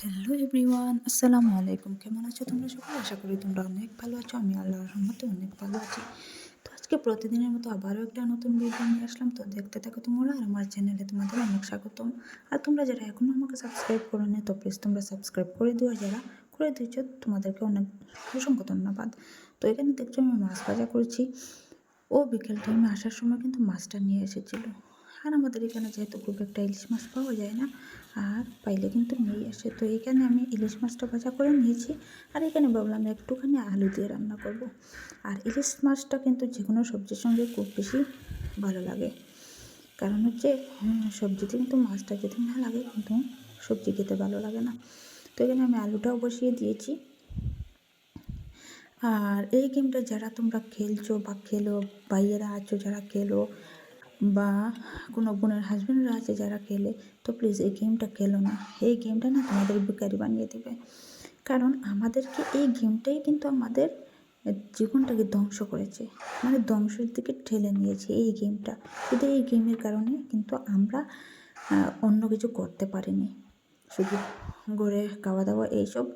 Hello everyone আসসালামু আলাইকুম কেমন আছো তোমরা সবাই আশা করি তোমরা অনেক ভালো আছো। আমি আল্লাহ রহমতে অনেক ভালো আছি। তো আজকে প্রতিদিনের মতো আবারও একটা নতুন ভিডিও নিয়ে আসলাম। তো দেখতে থাকো তোমরা আর আমার চ্যানেলে তোমাদের অনেক স্বাগতম। আর তোমরা যারা এখনও আমাকে সাবস্ক্রাইব করো নি, তো প্লিজ তোমরা সাবস্ক্রাইব করে দিও। যারা করে দিয়েছ, তোমাদেরকে অনেক অসংখ্য ধন্যবাদ। তো এখানে দেখছ আমি মাছ ভাজা করেছি। ও বিকেল টাইমে আসার সময় কিন্তু মাছটা নিয়ে এসেছিল। আর আমাদের এখানে যেহেতু খুব একটা ইলিশ মাছ পাওয়া যায় না, আর পাইলে কিন্তু নিয়ে আসে। তো এখানে আমি ইলিশ মাছটা ভাজা করে নিয়েছি, আর এখানে ভাবলাম একটুখানি আলু দিয়ে রান্না করব। আর ইলিশ মাছটা কিন্তু যে কোনো সবজির সঙ্গে খুব বেশি ভালো লাগে। কারণ হচ্ছে সবজিতে কিন্তু মাছটা যদি না লাগে কিন্তু সবজি খেতে ভালো লাগে না। তো এখানে আমি আলুটাও বসিয়ে দিয়েছি। আর এই গেমটা যারা তোমরা খেলছো বা খেলো ভাইয়েরা আছো যারা খেলো বা কোনো বোনের হাজব্যান্ডরা আছে যারা খেলে, তো প্লিজ এই গেমটা খেলো না। এই গেমটা না তোমাদের বেকারি বানিয়ে দেবে। কারণ আমাদেরকে এই গেমটাই কিন্তু আমাদের জীবনটাকে ধ্বংস করেছে। মানে ধ্বংসের দিকে ঠেলে নিয়েছে এই গেমটা শুধু এই গেমের কারণে কিন্তু আমরা অন্য কিছু করতে পারিনি। শুধু ঘরে খাওয়া দাওয়া এইসব।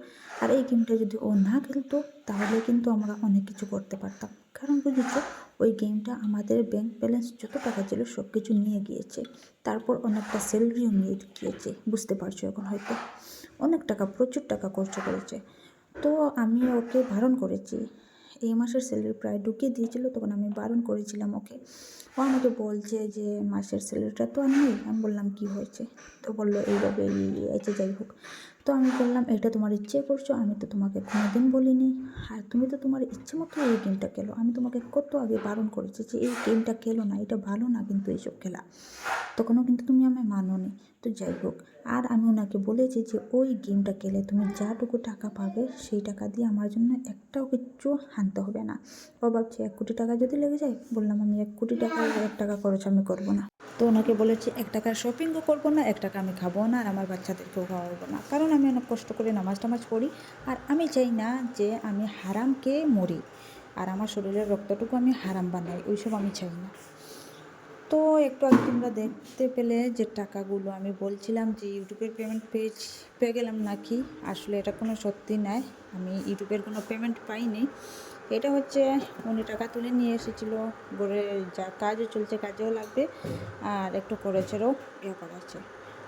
আর এই গেমটা যদি ও না খেলতো, তাহলে কিন্তু আমরা অনেক কিছু করতে পারতাম। কারণ বুঝেছ ওই গেমটা আমাদের ব্যাংক ব্যালেন্স যত টাকা ছিল সব কিছু নিয়ে গিয়েছে। তারপর অনেকটা স্যালারিও নিয়ে গিয়েছে, বুঝতে পারছ এখন হয়তো। অনেক টাকা, প্রচুর টাকা খরচ করেছে। তো আমি ওকে বারণ করেছি। এই মাসের স্যালারি প্রায় ঢুকিয়ে দিয়েছিল, তখন আমি বারণ করেছিলাম ওকে। ও আমাকে বলছে যে, মাসের স্যালারিটা তো আর নেই। আমি বললাম, কী হয়েছে? তো বলল, এইভাবে এই, যাই হোক। তো আমি বললাম, এটা তোমার ইচ্ছে করছ, আমি তো তোমাকে কোনো দিন বলিনি। আর তুমি তো তোমার ইচ্ছে মতো এই গেমটা খেলো। আমি তোমাকে কত আগে বারণ করেছি যে এই গেমটা খেলো না, এটা ভালো না কিন্তু এইসব খেলা। তখনও কিন্তু তুমি আমায় মানোনি। তো যাই হোক, আর আমি ওনাকে বলেছি যে ওই গেমটা খেলে তুমি যাটুকু টাকা পাবে সেই টাকা দিয়ে আমার জন্য একটাও কিচ্ছু হানতে হবে না। ও ভাবছে, এক কোটি টাকা যদি লেগে যায়? বললাম, আমি এক কোটি টাকা এক টাকা খরচ আমি করব না। তো ওনাকে বলেছি, এক টাকার শপিংও করব না, এক টাকা আমি খাব না, আর আমার বাচ্চাদেরকেও খাওয়াবো না। কারণ আমি অনেক কষ্ট করে নামাজ টামাজ পড়ি, আর আমি চাই না যে আমি হারামকে মরি। আর আমার শরীরের রক্তটুকু আমি হারাম বানাই, ওইসব আমি চাই না। তো একটু আগে তোমরা দেখতে পেলে যে টাকাগুলো আমি বলছিলাম যে ইউটিউবের পেমেন্ট পেজ পেয়ে গেলাম নাকি? আসলে এটা কোনো সত্যি নয়। আমি ইউটিউবের কোনো পেমেন্ট পাইনি। এটা হচ্ছে উনি টাকা তুলে নিয়ে এসেছিল গড়ে যা কাজও চলছে, কাজেও লাগবে, আর একটু করেছেরও ইয়ে করা আছে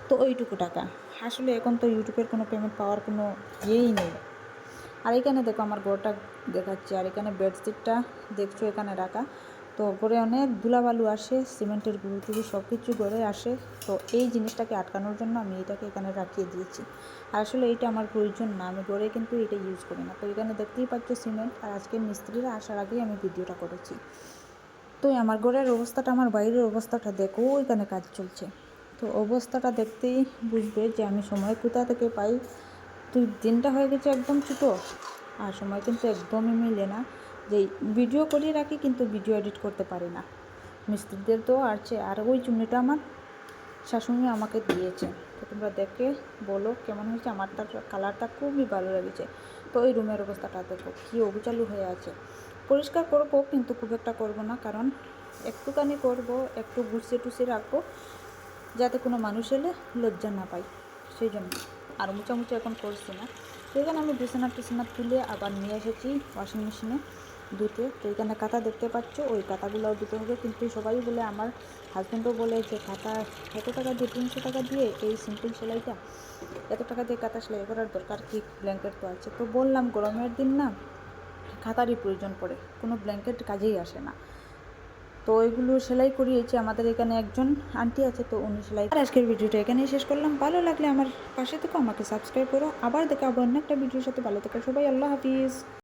তো ওইটুকু টাকা। আসলে এখন তো ইউটিউবের কোনো পেমেন্ট পাওয়ার কোনো ইয়েই নেই। আর এখানে দেখো আমার ঘরটা দেখাচ্ছে, আর এখানে বেডশিটটা দেখছ এখানে রাখা। তো ঘরে অনেক ধুলাবালু আসে, সিমেন্টের গুঁড়ো টুড়ি সব কিছু ঘরে আসে। তো এই জিনিসটাকে আটকানোর জন্য আমি এটাকে এখানে রাখিয়ে দিয়েছি। আর আসলে এইটা আমার প্রয়োজন না, আমি ঘরে কিন্তু এটা ইউজ করি না। তো এখানে দেখতেই পাচ্ছ সিমেন্ট, আর আজকে মিস্ত্রিরা আসার আগেই আমি ভিডিওটা করেছি। তো আমার ঘরের অবস্থাটা, আমার বাইরের অবস্থাটা দেখো, এখানে কাজ চলছে। তো অবস্থাটা দেখতেই বুঝবে যে আমি সময় কোথা থেকে পাই। তুই দিনটা হয়ে গেছে একদম ছোটো, আর সময় কিন্তু একদমই মিলে না। যে ভিডিও করিয়ে রাখি কিন্তু ভিডিও এডিট করতে পারি না। মিস্ত্রিদের তো আছে, আর ওই চুমনিটা আমার শাশুড়ি আমাকে দিয়েছে। তো তোমরা দেখে বলো কেমন হয়েছে আমার তার কালারটা খুবই ভালো লেগেছে। তো ওই রুমের অবস্থাটা দেখো, কী অবিচালু হয়ে আছে। পরিষ্কার করব কিন্তু খুব একটা করব না, কারণ একটুখানি করব, একটু গুছিয়ে টুছিয়ে রাখব, যাতে কোনো মানুষ এলে লজ্জা না পাই সেই জন্য, আর মুচামুচি এখন করছি না। তো এখানে আমি বিছানা টিছানা তুলে আবার নিয়ে এসেছি ওয়াশিং মেশিনে ধুতে তো এখানে কাঁথা দেখতে পাচ্ছ, ওই কাঁথাগুলোও দিতে হবে। কিন্তু সবাই বলে, আমার হাজব্যান্ডও বলে যে, কাঁথা এত টাকা দিয়ে, তিনশো টাকা দিয়ে এই সিম্পল সেলাইটা, এত টাকা দিয়ে কাঁথা সেলাই করার দরকার কি? ব্ল্যাঙ্কেট তো আছে। তো বললাম, গরমের দিন না খাতারই প্রয়োজন পড়ে। কোনো ব্ল্যাঙ্কেট কাজেই আসে না। তো ওইগুলো সেলাই করিয়েছি। আমাদের এখানে একজন আন্টি আছে, তো উনি সেলাই আর আজকের ভিডিওটা এখানেই শেষ করলাম। ভালো লাগলে আমার পাশে থেকেও আমাকে সাবস্ক্রাইব করো। আবার দেখা অন্য একটা ভিডিওর সাথে। ভালো থেকো সবাই, আল্লাহ হাফিজ।